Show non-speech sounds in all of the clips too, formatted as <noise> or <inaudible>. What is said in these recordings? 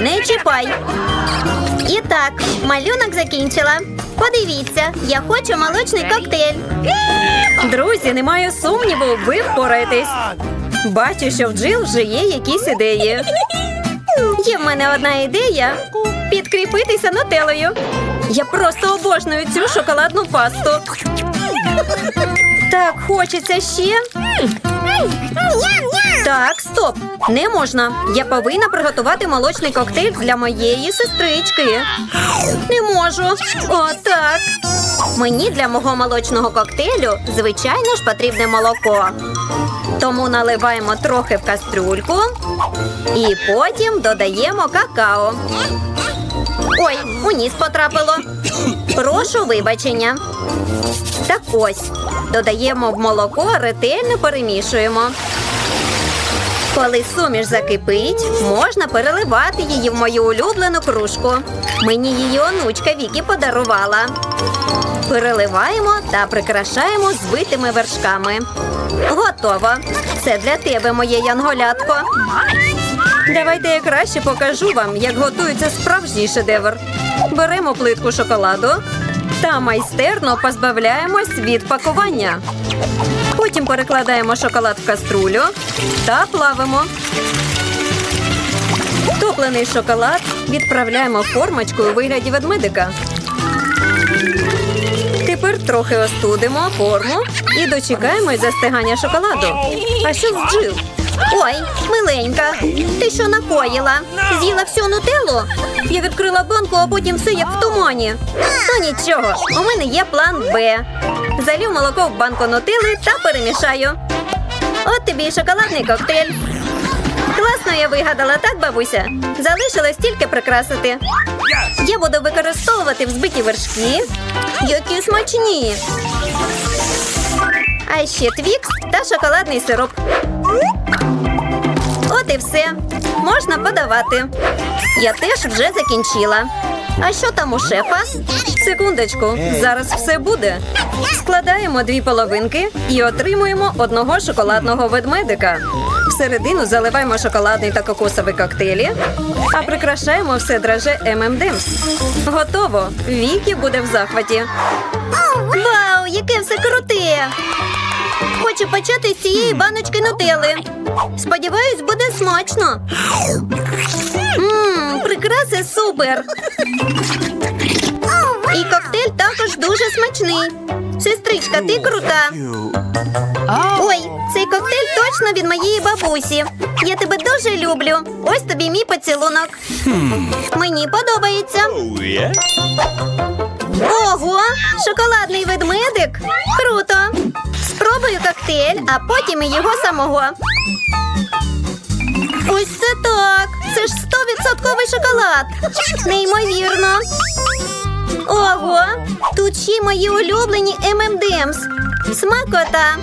Не чіпай. І так, малюнок закінчила. Подивіться, я хочу молочний коктейль. Друзі, немає сумніву, ви впораєтесь. Бачу, що в Джил вже є якісь ідеї. Є в мене одна ідея підкріпитися нутелою. Я просто обожнюю цю шоколадну пасту. Так, хочеться ще. Так, стоп. Не можна. Я повинна приготувати молочний коктейль для моєї сестрички. Не можу. О, так. Мені для мого молочного коктейлю, звичайно ж, потрібне молоко. Тому наливаємо трохи в кастрюльку і потім додаємо какао. Ой, у ніс потрапило. Прошу вибачення. Так ось. Додаємо в молоко, ретельно перемішуємо. Коли суміш закипить, можна переливати її в мою улюблену кружку. Мені її онучка Вікі подарувала. Переливаємо та прикрашаємо збитими вершками. Готово. Це для тебе, моє янголятко. Давайте я краще покажу вам, як готується справжній шедевр. Беремо плитку шоколаду та майстерно позбавляємось від пакування. Потім перекладаємо шоколад в каструлю та плавимо. Топлений шоколад відправляємо в формочку у вигляді ведмедика. Тепер трохи остудимо форму і дочекаємо застигання шоколаду. А що з Джил? Ой, миленька, ти що накоїла? З'їла всю нутеллу? Я відкрила банку, а потім все як в тумані. Ну нічого, у мене є план Б. Залів молоко в банку нутели та перемішаю. От тобі і шоколадний коктейль. Класно я вигадала, так, бабуся? Залишилось тільки прикрасити. Я буду використовувати взбиті вершки, які смачні. А ще твікс та шоколадний сироп. От і все. Можна подавати. Я теж вже закінчила. А що там у шефа? Секундочку, зараз все буде. Складаємо дві половинки і отримуємо одного шоколадного ведмедика. Всередину заливаємо шоколадний та кокосовий коктейлі, а прикрашаємо все драже M&M's. Готово. Вікі буде в захваті. Вау, яке все круте! Хочу почати з цієї баночки нутели. Сподіваюсь, буде смачно. Мм, прикраси супер. І коктейль також дуже смачний. Сестричка, ти крута. Ой, цей коктейль точно від моєї бабусі. Я тебе дуже люблю. Ось тобі мій поцілунок. Мені подобається. Ого, шоколадний ведмедик. Коктейль, а потім і його самого. Ось це так. Це ж стовідсотковий шоколад. Неймовірно. Ого, тут ще мої улюблені M&M's. Смакота.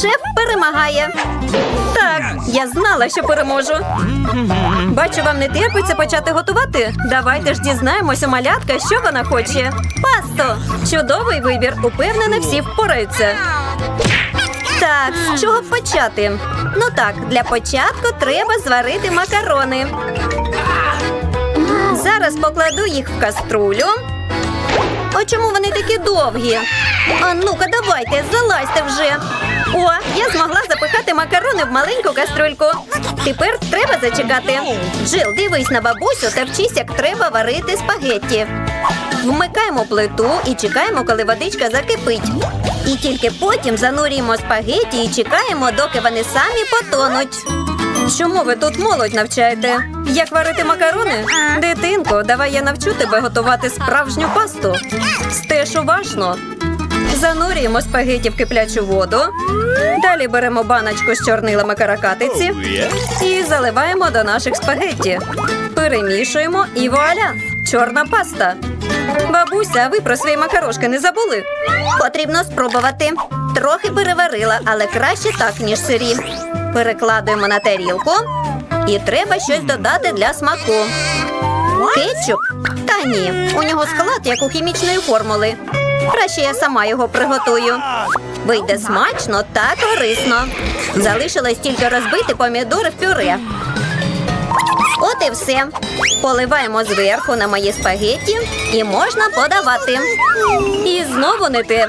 Шеф перемагає. Так, я знала, що переможу. Бачу, вам не терпиться почати готувати. Давайте ж дізнаємося, малятка, що вона хоче. Пасто! Чудовий вибір. Упевнена, всі впораються. Так, з чого почати? Ну так, для початку треба зварити макарони. Зараз покладу їх в каструлю. А чому вони такі довгі? А ну-ка, давайте, залазьте вже. О, я змогла запихати макарони в маленьку каструльку. Тепер треба зачекати. Джил, дивись на бабусю та вчись, як треба варити спагетті. Вмикаємо плиту і чекаємо, коли водичка закипить. І тільки потім занурюємо спагетті і чекаємо, доки вони самі потонуть. Чому ви тут молодь навчаєте? Як варити макарони? Дитинко, давай я навчу тебе готувати справжню пасту. Стеж уважно. Занурюємо спагеті в киплячу воду. Далі беремо баночку з чорнилами каракатиці і заливаємо до наших спагетті. Перемішуємо і вуаля! Чорна паста. Бабуся, а ви про свої макарошки не забули? Потрібно спробувати. Трохи переварила, але краще так, ніж сирі. Перекладуємо на тарілку. І треба щось додати для смаку. Кетчуп? Та ні, у нього склад, як у хімічної формули. Краще я сама його приготую. Вийде смачно та корисно. Залишилось тільки розбити помідори в пюре. От і все. Поливаємо зверху на мої спагетті і можна подавати. І знову не те.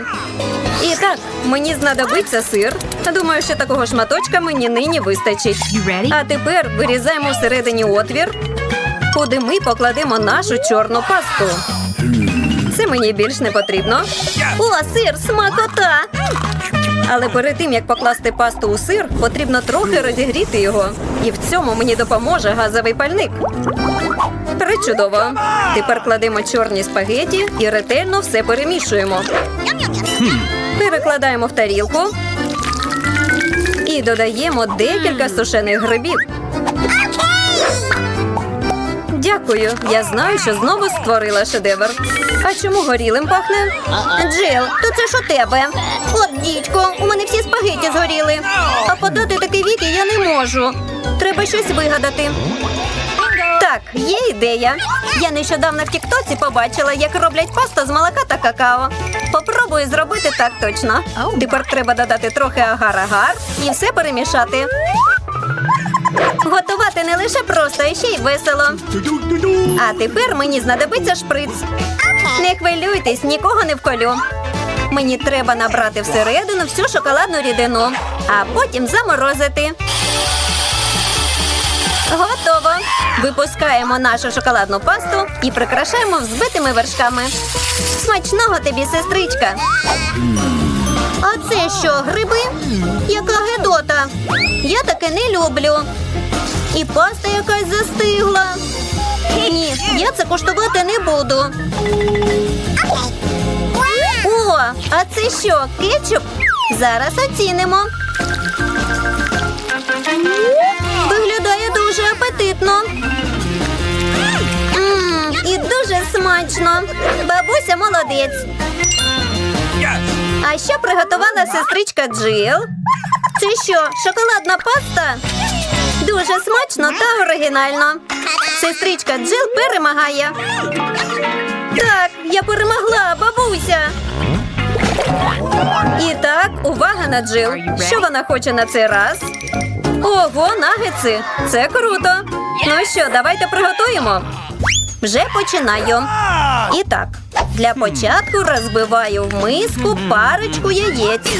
І так, мені знадобиться сир. Думаю, що такого шматочка мені нині вистачить. А тепер вирізаємо всередині отвір, куди ми покладемо нашу чорну пасту. Це мені більш не потрібно. О, сир, смакота! Але перед тим як покласти пасту у сир, потрібно трохи розігріти його. І в цьому мені допоможе газовий пальник. Причудово. Тепер кладемо чорні спагеті і ретельно все перемішуємо. Перекладаємо в тарілку і додаємо декілька сушених грибів. Дякую. Я знаю, що знову створила шедевр. А чому горілим пахне? Джил, то це ж у тебе. От дідько, у мене всі спагеті згоріли. А подати такий віки я не можу. Треба щось вигадати. Так, є ідея. Я нещодавно в Тіктоці побачила, як роблять пасту з молока та какао. Попробую зробити так точно. Тепер треба додати трохи агар-агар і все перемішати. Готувати не лише просто, а ще й весело. А тепер мені знадобиться шприц. Не хвилюйтесь, нікого не вколю. Мені треба набрати всередину всю шоколадну рідину, а потім заморозити. Готово. Випускаємо нашу шоколадну пасту і прикрашаємо взбитими вершками. Смачного тобі, сестричка. А це що, гриби? Яка гедота? Я таке не люблю. І паста якась застигла. Ні, я це коштувати не буду. О, а це що, кетчуп? Зараз оцінимо. Виглядає дуже апетитно. Мм, і дуже смачно. Бабуся молодець. А що приготувала сестричка Джил? Це що, шоколадна паста? Дуже смачно та оригінально. Сестричка Джил перемагає. Так, я перемогла, бабуся. І так, увага на Джил. Що вона хоче на цей раз? Ого, нагетси! Це круто. Ну що, давайте приготуємо. Вже починаю. І так, для початку розбиваю в миску парочку яєць.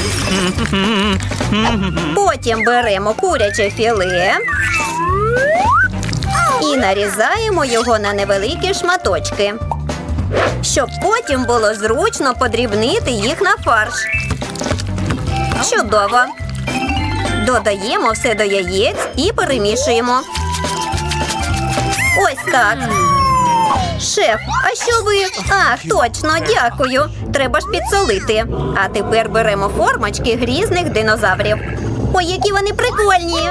Потім беремо куряче філе і нарізаємо його на невеликі шматочки, щоб потім було зручно подрібнити їх на фарш. Чудово. Додаємо все до яєць і перемішуємо. Ось так. Шеф, а що ви? Ах, точно, дякую. Треба ж підсолити. А тепер беремо формочки грізних динозаврів. Ой, які вони прикольні.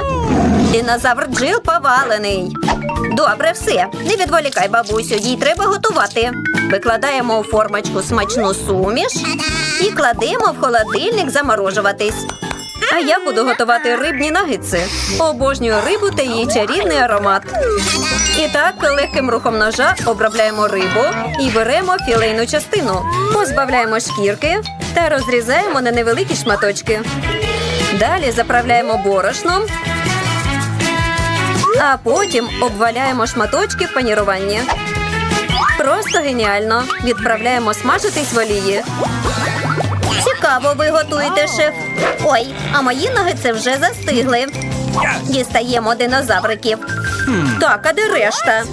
Динозавр Джил повалений. Добре, все. Не відволікай бабусю, їй треба готувати. Викладаємо у формочку смачну суміш і кладемо в холодильник заморожуватись. А я буду готувати рибні нагетси. Обожнюю рибу та її чарівний аромат. І так, легким рухом ножа обробляємо рибу і беремо філейну частину. Позбавляємо шкірки та розрізаємо на невеликі шматочки. Далі заправляємо борошном, а потім обваляємо шматочки в паніруванні. Просто геніально. Відправляємо смажитись в олії. Цікаво, ви готуєте, шеф. Ой, а мої нагетси вже застигли. Дістаємо динозавриків. Так, а де решта?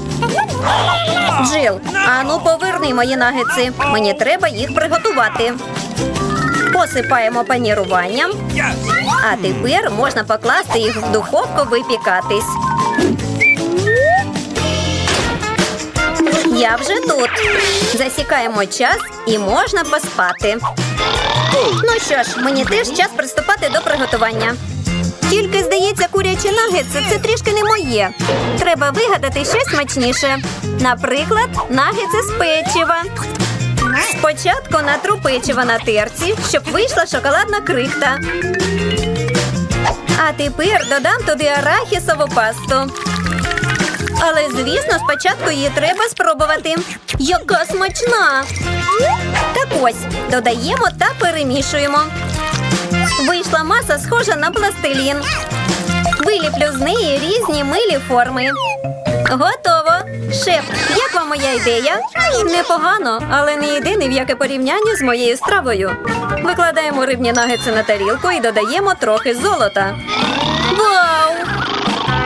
Джил, ану поверни мої нагетси. Мені треба їх приготувати. Посипаємо паніруванням, а тепер можна покласти їх в духовку випікатись. Я вже тут. Засікаємо час і можна поспати. Ну що ж, мені теж час приступати до приготування. Тільки, здається, курячі нагетси – це трішки не моє. Треба вигадати щось смачніше. Наприклад, нагетси з печива. Спочатку натру печиво на терці, щоб вийшла шоколадна крихта. А тепер додам туди арахісову пасту. Але, звісно, спочатку її треба спробувати. Яка смачна! Так ось, додаємо та перемішуємо. Вийшла маса, схожа на пластилін. Виліплю з неї різні милі форми. Готово. Шеф, як вам моя ідея? Непогано, але не ні в яке порівняння з моєю стравою. Викладаємо рибні нагетси на тарілку і додаємо трохи золота. Вау!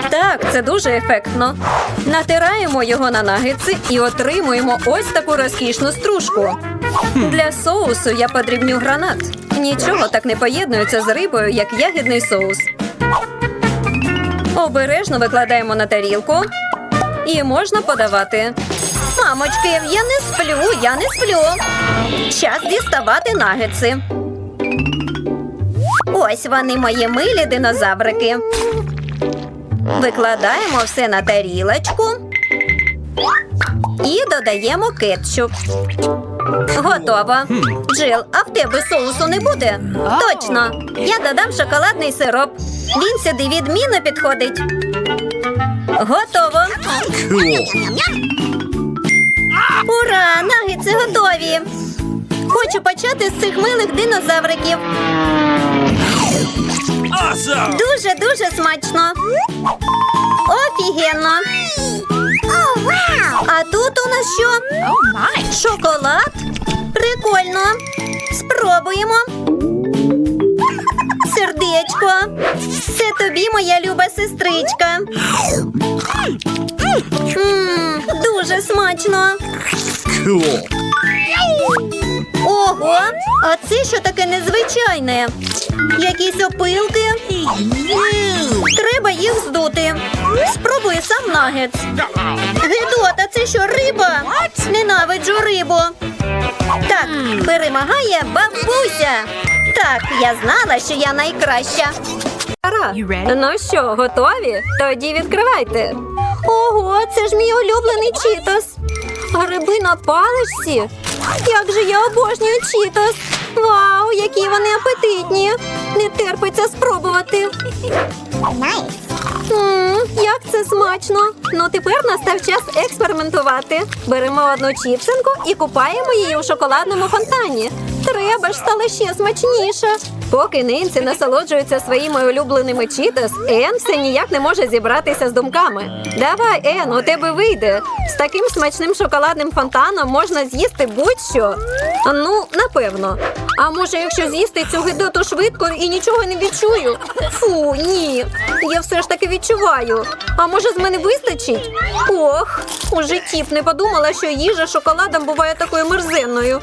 Так, це дуже ефектно. Натираємо його на нагетси і отримуємо ось таку розкішну стружку. Для соусу я подрібню гранат. Нічого так не поєднується з рибою, як ягідний соус. Обережно викладаємо на тарілку і можна подавати. Мамочки, я не сплю, я не сплю. Час діставати нагетси. Ось вони мої милі динозаврики. Викладаємо все на тарілочку і додаємо кетчуп. Готово. Джил, а в тебе соусу не буде? Точно. Я додам шоколадний сироп. Він сюди відмінно підходить. Готово. Ура! Нагетси готові. Хочу почати з цих милих динозавриків. Дуже дуже смачно. Офігенно. А тут у нас що? Шоколад? Прикольно. Спробуємо. <laughs> Сердечко. Це тобі, моя люба сестричка. Мм, дуже смачно. Ого, а це що таке незвичайне? Якісь опилки? Треба їх здути. Спробуй сам нагетс. Це що риба? Ненавиджу рибу. Так, перемагає бабуся. Так, я знала, що я найкраща. Ну що, готові? Тоді відкривайте. Ого, це ж мій улюблений чітос. Гриби на паличці. Як же я обожнюю чітос. Вау, які вони апетитні. Не терпиться спробувати. Мм, як це смачно. Ну тепер настав час експериментувати. Беремо одну чіпсинку і купаємо її у шоколадному фонтані. Треба ж стало ще смачніше. Поки Ненсі насолоджується своїми улюбленими чітос, Ен все ніяк не може зібратися з думками. Давай, Ен, у тебе вийде. З таким смачним шоколадним фонтаном можна з'їсти будь-що. Ну, напевно. А може, якщо з'їсти цю гидоту швидко і нічого не відчую? Фу, ні. Я все ж таки відчуваю. А може, з мене вистачить? Ох, у житті б не подумала, що їжа шоколадом буває такою мерзенною.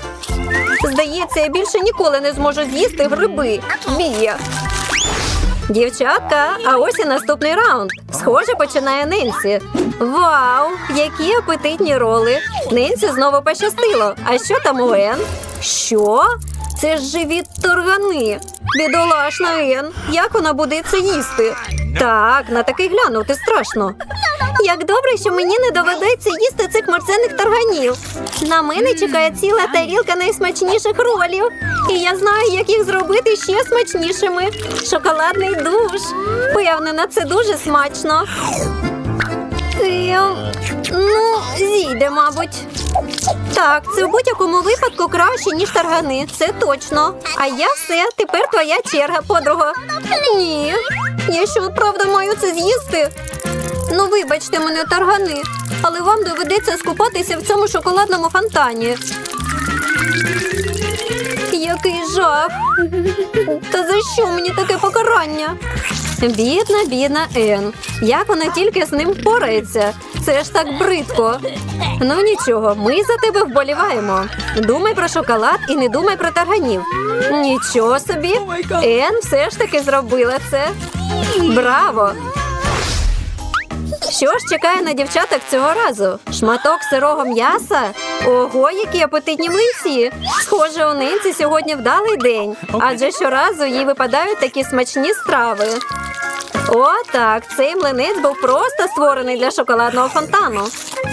Здається, я більше ніколи не зможу з'їсти гриби. Мія. Дівчатка, а ось і наступний раунд. Схоже, починає Ненсі. Вау, які апетитні роли. Ненсі знову пощастило. А що там у Ен? Що? Це ж живі торгани. Бідолашна Ен. Як вона буде це їсти? Так, на такий глянути страшно. Як добре, що мені не доведеться їсти цих мерцених тарганів. На мене чекає ціла тарілка найсмачніших ролів. І я знаю, як їх зробити ще смачнішими. Шоколадний душ. Впевнена, це дуже смачно. Ем, ну, зійде, мабуть. Так, це в будь-якому випадку краще, ніж таргани. Це точно. А я все, тепер твоя черга, подруга. Ні. Я що, правда маю це з'їсти? Ну, вибачте мене, таргани, але вам доведеться скупатися в цьому шоколадному фонтані. Який жах! Та за що мені таке покарання? Бідна, бідна Ен. Як вона тільки з ним впорається? Це ж так бридко. Ну нічого, ми за тебе вболіваємо. Думай про шоколад і не думай про тарганів. Нічого собі. Ен все ж таки зробила це. Браво! Що ж чекає на дівчаток цього разу? Шматок сирого м'яса? Ого, які апетитні млинці! Схоже, у Нинці сьогодні вдалий день, адже щоразу їй випадають такі смачні страви. О, так, цей млинець був просто створений для шоколадного фонтану.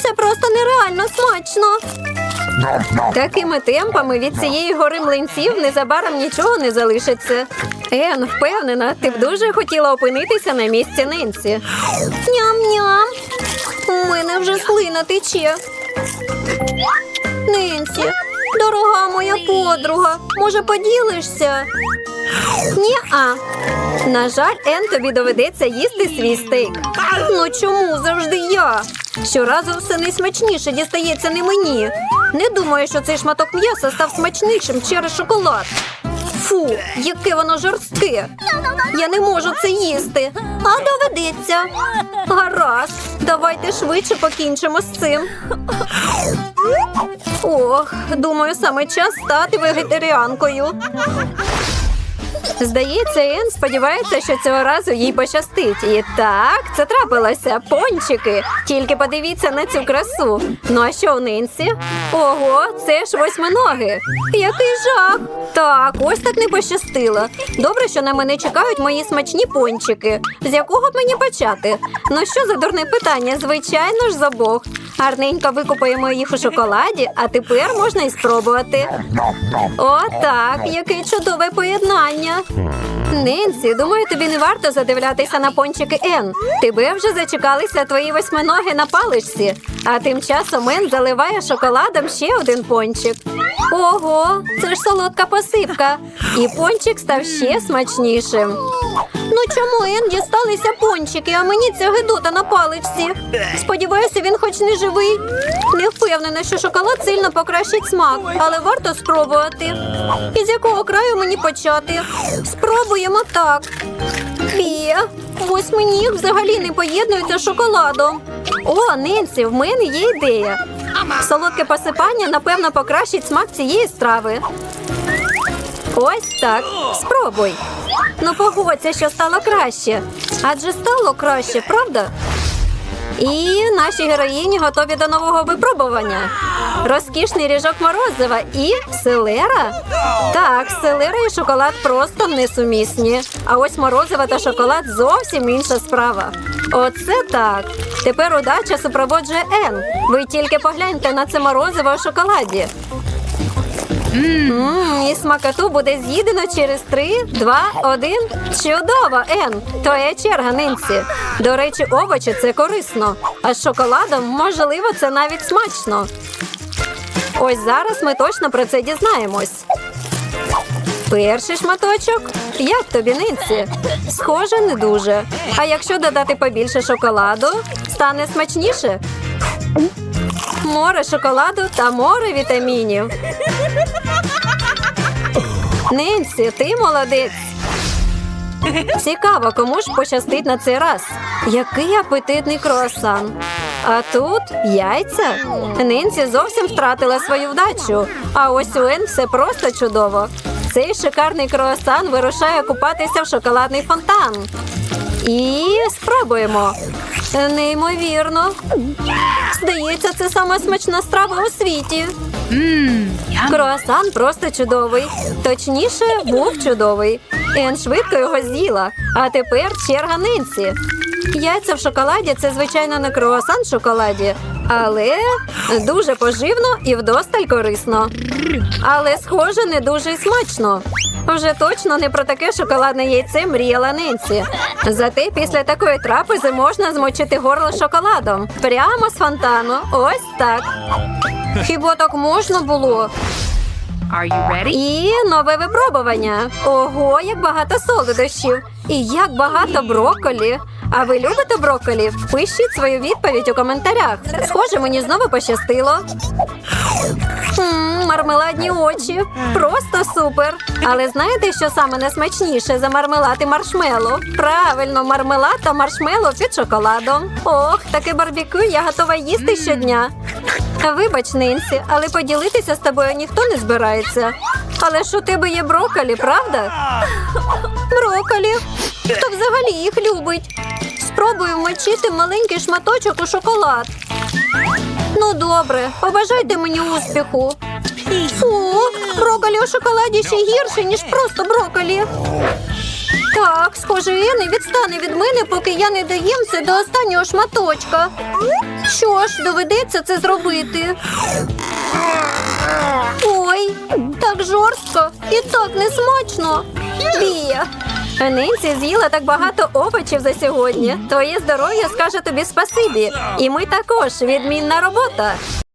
Це просто нереально смачно. Такими темпами від цієї гори млинців незабаром нічого не залишиться. Ен, впевнена, ти б дуже хотіла опинитися на місці Ненсі. Ням-ням. У мене вже слина тече. Ненсі, дорога моя подруга, може поділишся? Ні-а. На жаль, Ен тобі доведеться їсти свій стейк. Ну чому завжди я? Щоразу все найсмачніше дістається не мені. Не думаю, що цей шматок м'яса став смачнішим через шоколад. Фу, яке воно жорстке. Я не можу це їсти. А доведеться. Гаразд, давайте швидше покінчимо з цим. Ох, думаю, саме час стати вегетаріанкою. Здається, Ен сподівається, що цього разу їй пощастить. І так, це трапилося. Пончики. Тільки подивіться на цю красу. Ну а що в нинці? Ого, це ж восьминоги. Який жах! Так, ось так не пощастило. Добре, що на мене чекають мої смачні пончики. З якого б мені почати? Ну що за дурне питання? Звичайно ж, з обох. Гарненько викупаємо їх у шоколаді, а тепер можна і спробувати. О, так, яке чудове поєднання. Ненсі, думаю, тобі не варто задивлятися на пончики Ен. Тебе вже зачекалися твої восьминоги на паличці, а тим часом Ен заливає шоколадом ще один пончик. Ого, це ж солодка посипка. І пончик став ще смачнішим. Ну чому Ен дісталися пончики, а мені ця гидота на паличці? Сподіваюся, він хоч не живий. Не впевнена, що шоколад сильно покращить смак, але варто спробувати. І з якого краю мені почати? Спробуємо так. Фія, восьминіг взагалі не поєднується з шоколадом. О, Ненсі, в мене є ідея. Солодке посипання, напевно, покращить смак цієї страви. Ось так. Спробуй. Ну, погодься, що стало краще. Адже стало краще, правда? І наші героїні готові до нового випробування. Розкішний ріжок морозива і селера. Так, селера і шоколад просто несумісні. А ось морозива та шоколад зовсім інша справа. Оце так. Тепер удача супроводжує Ен. Ви тільки погляньте на це морозиво у шоколаді. Мм, і смакоту буде з'їдено через три, два, один. Чудово, Ен! Твоя черга, Нинсі. До речі, овочі це корисно. А з шоколадом, можливо, це навіть смачно. Ось зараз ми точно про це дізнаємось. Перший шматочок. Як тобі, Нинсі? Схоже, не дуже. А якщо додати побільше шоколаду, стане смачніше. Море шоколаду та море вітамінів. Ненсі, ти молодець. Цікаво, кому ж пощастить на цей раз. Який апетитний круасан. А тут яйця. Ненсі зовсім втратила свою вдачу. А ось у Ен все просто чудово. Цей шикарний круасан вирушає купатися в шоколадний фонтан. І спробуємо. Неймовірно. Здається, це сама смачна страва у світі. Круасан просто чудовий. Точніше, був чудовий. Ен швидко його з'їла. А тепер черга нинці. Яйця в шоколаді це, звичайно, не круасан в шоколаді, але дуже поживно і вдосталь корисно. Але, схоже, не дуже й смачно. Вже точно не про таке шоколадне яйце мріяла Ненсі. Зате після такої трапези можна змочити горло шоколадом. Прямо з фонтану. Ось так. Хіба так можна було? Are you ready? І нове випробування. Ого, як багато солодощів. І як багато брокколі. А ви любите брокколі? Пишіть свою відповідь у коментарях. Схоже, мені знову пощастило. М, мармеладні очі. Просто супер. Але знаєте, що саме найсмачніше за мармелад і маршмело? Правильно, мармелад та маршмело під шоколадом. Ох, таке барбекю я готова їсти щодня. Вибач, Нинсі, але поділитися з тобою ніхто не збирається. Але ж у тебе є брокколі, правда? <laughs> Брокколі. Хто взагалі їх любить? Спробую вмочити маленький шматочок у шоколад. Ну, добре, побажайте мені успіху. Фу, брокколі у шоколаді ще гірше, ніж просто брокколі. Так, схоже, не відстане від мене, поки я не доїм це до останнього шматочка. Що ж, доведеться це зробити. Ой, так жорстко і так несмачно. Бія. Нинці з'їла так багато овочів за сьогодні. Твоє здоров'я скаже тобі спасибі. І ми також відмінна робота.